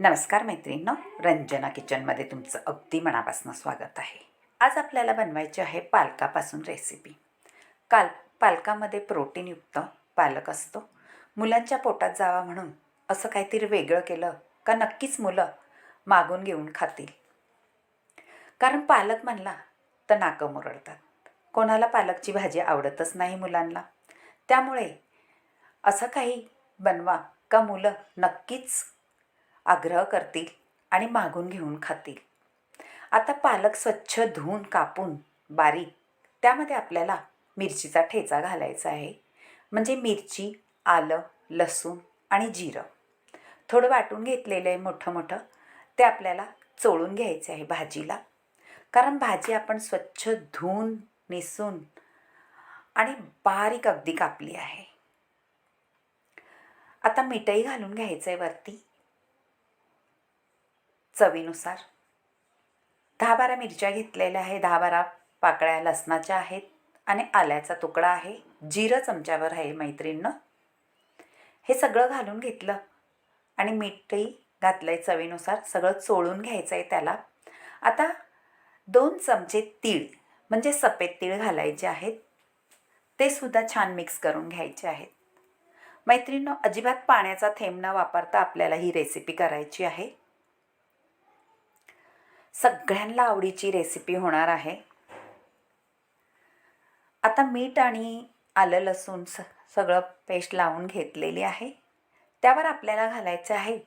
नमस्कार मैत्रिणींनो रंजना किचनमध्ये तुमचं अगदी मनापासून स्वागत आहे. आज आपल्याला बनवायची आहे पालकापासून रेसिपी काल पालकामध्ये प्रोटीनयुक्त पालक असतो. मुलांच्या पोटात जावा म्हणून असं काहीतरी वेगळं केलं का नक्कीच मुलं मागून घेऊन खातील. कारण पालक म्हणला तर नाकं मुरडतात. कोणाला पालकची भाजी आवडतच नाही मुलांना. त्यामुळे असं काही बनवा का मुलं नक्कीच आग्रह करतील आणि मागून घेऊन खातील. आता पालक स्वच्छ धुवून कापून बारीक त्यामध्ये आपल्याला मिरचीचा ठेचा घालायचा आहे. म्हणजे मिरची आलं लसूण आणि जिरं. थोडं वाटून घेतलेलं आहे मोठं मोठं. ते आपल्याला चोळून घ्यायचे आहे भाजीला. कारण भाजी आपण स्वच्छ धुवून निसून आणि बारीक अगदी कापली आहे. आता मीठही घालून घ्यायचं आहे वरती. चवीनुसार. दहा बारा मिरच्या घेतलेल्या आहे दहा बारा पाकळ्या लसणाच्या आहेत आणि आल्याचा तुकडा आहे जिरं चमच्यावर आहे मैत्रिणनं. हे सगळं घालून घेतलं आणि मीठही घातलं आहे चवीनुसार सगळं चोळून घ्यायचं आहे त्याला. आता दोन चमचे तीळ म्हणजे सफेद तीळ घालायचे आहेत. ते सुद्धा छान मिक्स करून घ्यायचे आहेत. मैत्रिणीनं अजिबात पाण्याचा थेंब न वापरता आपल्याला ही रेसिपी करायची आहे. सगळ्यांना आवडीची रेसिपी होणार आहे. आता मीठ आणि आलं लसूण स सगळं पेस्ट लावून घेतलेली आहे. त्यावर आपल्याला घालायचं आहे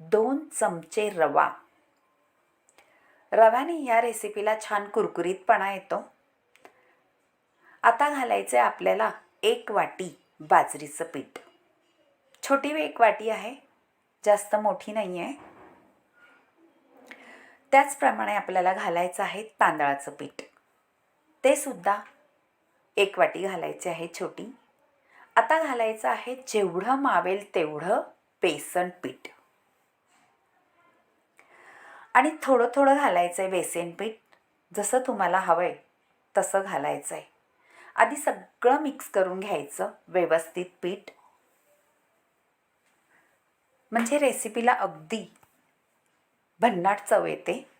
दोन चमचे रवा. रव्याने या रेसिपीला छान कुरकुरीतपणा येतो. आता घालायचं आहे आपल्याला एक वाटी बाजरीचं पीठ. छोटी एक वाटी आहे जास्त मोठी नाही आहे त्याचप्रमाणे आपल्याला घालायचं आहे तांदळाचं पीठ. ते सुद्धा एक वाटी घालायची आहे छोटी. आता घालायचं आहे जेवढं मावेल तेवढं बेसन पीठ. आणि थोडं थोडं घालायचं आहे बेसन पीठ. जसं तुम्हाला हवं आहे तसं घालायचं आहे आधी सगळं मिक्स करून घ्यायचं व्यवस्थित पीठ. म्हणजे रेसिपीला अगदी भन्नाट चव येते.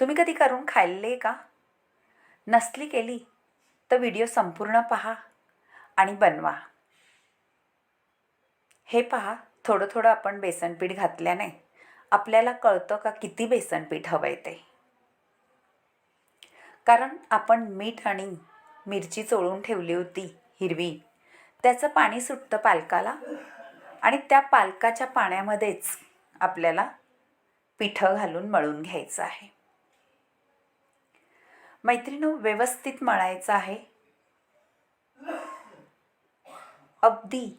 तुम्ही कधी करून खाल्ले का? नसली केली तर व्हिडिओ संपूर्ण पहा आणि बनवा. हे पहा थोडं थोडं आपण बेसनपीठ घातल्याने आपल्याला कळतं का किती बेसनपीठ हवं आहे ते. कारण आपण मीठ आणि मिरची चोळून ठेवली होती हिरवी. त्याचं पाणी सुटतं पालकाला आणि त्या पालकाच्या पाण्यामध्येच आपल्याला पिठं घालून मळून घ्यायचं आहे. मैत्रिणी व्यवस्थित मळायचं आहे. अगदी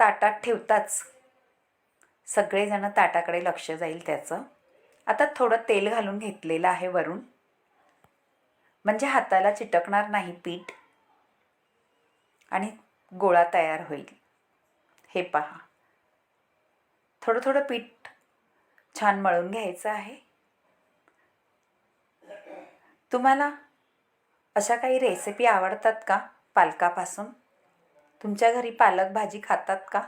ताटात ठेवताच सगळेजण ताटाकडे लक्ष जाईल त्याचं. आता थोडं तेल घालून घेतलेलं आहे वरून. म्हणजे हाताला चिटकणार नाही पीठ. आणि गोळा तयार होईल. हे पहा. थोडं थोडं पीठ छान मळून घ्यायचं आहे. तुम्हाला अशा काही रेसिपी आवडतात का पालकापासून? तुमच्या घरी पालक भाजी खातात का?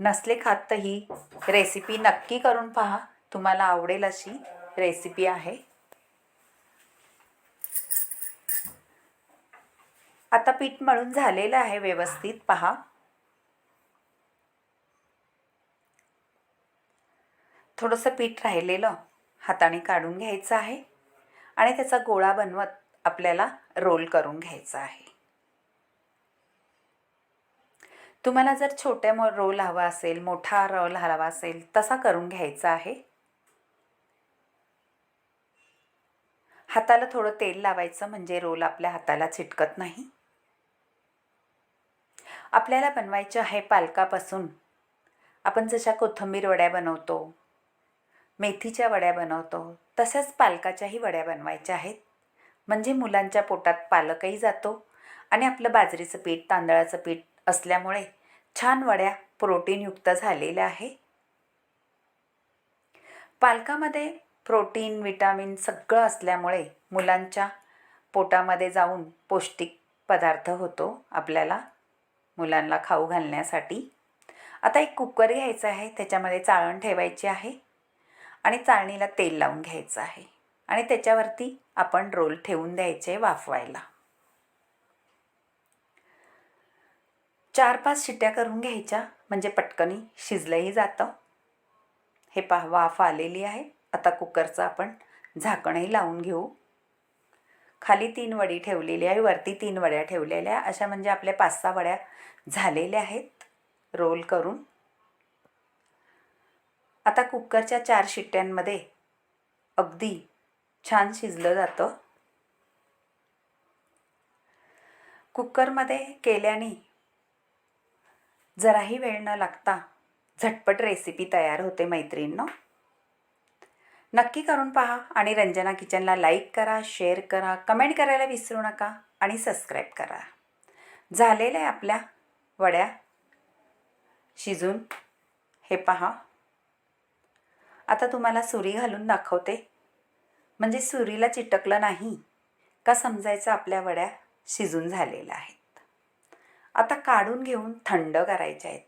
नसले खात तर ही रेसिपी नक्की करून पहा. तुम्हाला आवडेल अशी रेसिपी आहे. आता पीठ मळून झालेलं आहे व्यवस्थित. पहा. थोडंसं पीठ राहिलेलं हाताने काढून घ्यायचं आहे आणि त्याचा गोळा बनवत आपल्याला रोल करून घ्यायचा आहे. तुम्हाला जर छोटे मो रोल हवा असेल मोठा रोल हवा असेल तसा करून घ्यायचा आहे. हाताला थोडं तेल लावायचं म्हणजे रोल आपल्या हाताला चिटकत नाही. आपल्याला बनवायचं आहे पालकापासून. आपण जशा कोथिंबीर वड्या बनवतो मेथीच्या वड्या बनवतो. तशाच पालकाच्याही वड्या बनवायच्या आहेत. म्हणजे मुलांच्या पोटात पालकही जातो आणि आपलं बाजरीचं पीठ तांदळाचं पीठ असल्यामुळे छान वड्या प्रोटीनयुक्त झालेल्या आहे. पालकामध्ये प्रोटीन विटामिन सगळं असल्यामुळे मुलांच्या पोटामध्ये जाऊन पौष्टिक पदार्थ होतो आपल्याला मुलांना खाऊ घालण्यासाठी. आता एक कुकर घ्यायचा आहे त्याच्यामध्ये चाळण ठेवायची आहे. आणि चाळणीला तेल लावून घ्यायचं आहे. आणि त्याच्यावरती आपण रोल ठेवून द्यायचे वाफवायला. चार पाच शिट्ट्या करून घ्यायच्या म्हणजे पटकनी शिजलंही जातं. हे पहा वाफ आलेली आहे. आता कुकरचं आपण झाकणही लावून घेऊ. खाली तीन वडी ठेवलेली आहे वरती तीन वड्या ठेवलेल्या अशा म्हणजे आपल्या पाच सहा वड्या झालेल्या आहेत. रोल करून आता कुकरच्या चार शिट्ट्यांमध्ये अगदी छान शिजलं जातं. कुकरमध्ये केल्याने जराही वेळ न लागता झटपट रेसिपी तयार होते मैत्रिणींनो. नक्की करून पहा आणि रंजना किचनला लाईक करा शेअर करा कमेंट करायला विसरू नका आणि सबस्क्राईब करा. झालेल्या आपल्या वड्या शिजून हे पहा. आता तुम्हाला सुरी घालून दाखवते. म्हणजे सुरीला चिटकलं नाही. का समजायचं आपल्या वड्या शिजून झालेल्या आहेत. आता काढून घेऊन थंड करायच्या आहेत.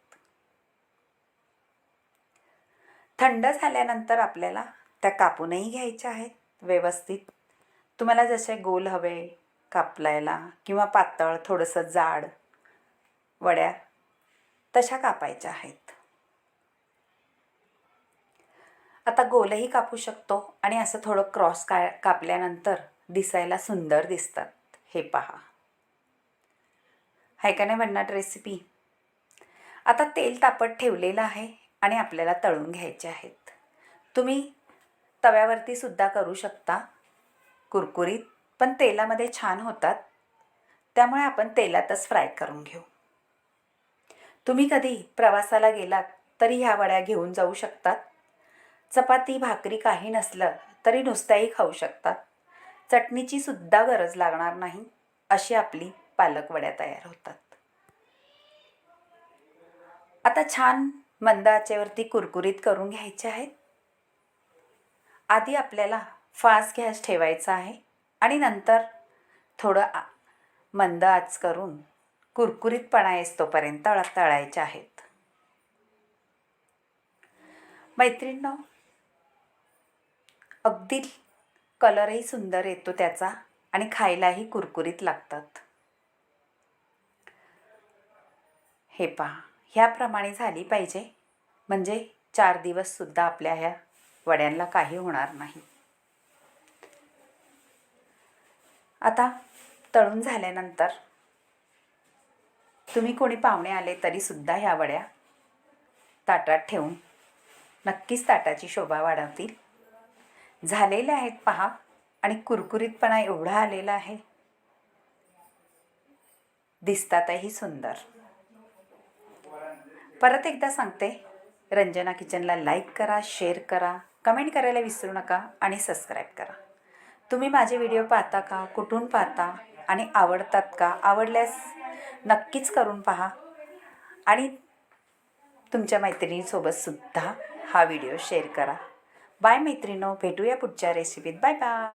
थंड झाल्यानंतर आपल्याला त्या कापूनही घ्यायच्या आहेत व्यवस्थित. तुम्हाला जसे गोल हवे कापलायला किंवा पातळ थोडंसं जाड वड्या तशा कापायच्या आहेत. आता गोलही कापू शकतो आणि असं थोडं क्रॉस का कापल्यानंतर दिसायला सुंदर दिसतात. हे पहा. हाय का नाही भन्नाट रेसिपी आता तेल तापत ठेवलेलं आहे आणि आपल्याला तळून घ्यायचे आहेत. तुम्ही तव्यावरती सुद्धा करू शकता. कुरकुरीत पण तेलामध्ये छान होतात. त्यामुळे आपण तेलातच फ्राय करून घेऊ. तुम्ही कधी प्रवासाला गेलात तरी ह्या वड्या घेऊन जाऊ शकतात. चपाती भाकरी काही नसलं तरी नुसत्याही खाऊ शकतात. चटणीची सुद्धा गरज लागणार नाही अशी आपली पालकवड्या तयार होतात. आता छान मंद आचेवरती कुरकुरीत करून घ्यायचे आहेत. आधी आपल्याला फास्ट गॅस ठेवायचा आहे आणि नंतर थोडं मंद आच करून कुरकुरीतपणा येतोपर्यंत तळ तळायचे आहेत. मैत्रिणींनो अगदी कलरही सुंदर येतो त्याचा आणि खायलाही कुरकुरीत लागतात. हे पहा ह्याप्रमाणे झाली पाहिजे. म्हणजे चार दिवससुद्धा आपल्या ह्या वड्यांना काही होणार नाही. आता तळून झाल्यानंतर तुम्ही कोणी पाहुणे आले तरीसुद्धा ह्या वड्या ताटात ठेवून नक्कीच ताटाची शोभा वाढवतील. झालेल्या आहेत पहा. आणि कुरकुरीतपणा एवढा आलेला आहे. दिसतातही सुंदर. परत एकदा सांगते रंजना किचनला लाईक करा शेअर करा कमेंट करायला विसरू नका आणि सबस्क्राईब करा. तुम्ही माझे व्हिडिओ पाहता का कुठून पाहता आणि आवडतात का आवडल्यास नक्कीच करून पहा. आणि तुमच्या मैत्रिणीसोबतसुद्धा हा व्हिडिओ शेअर करा. बाय मैत्रिणो भेटूया पुढच्या रेसिपीत बाय बाय.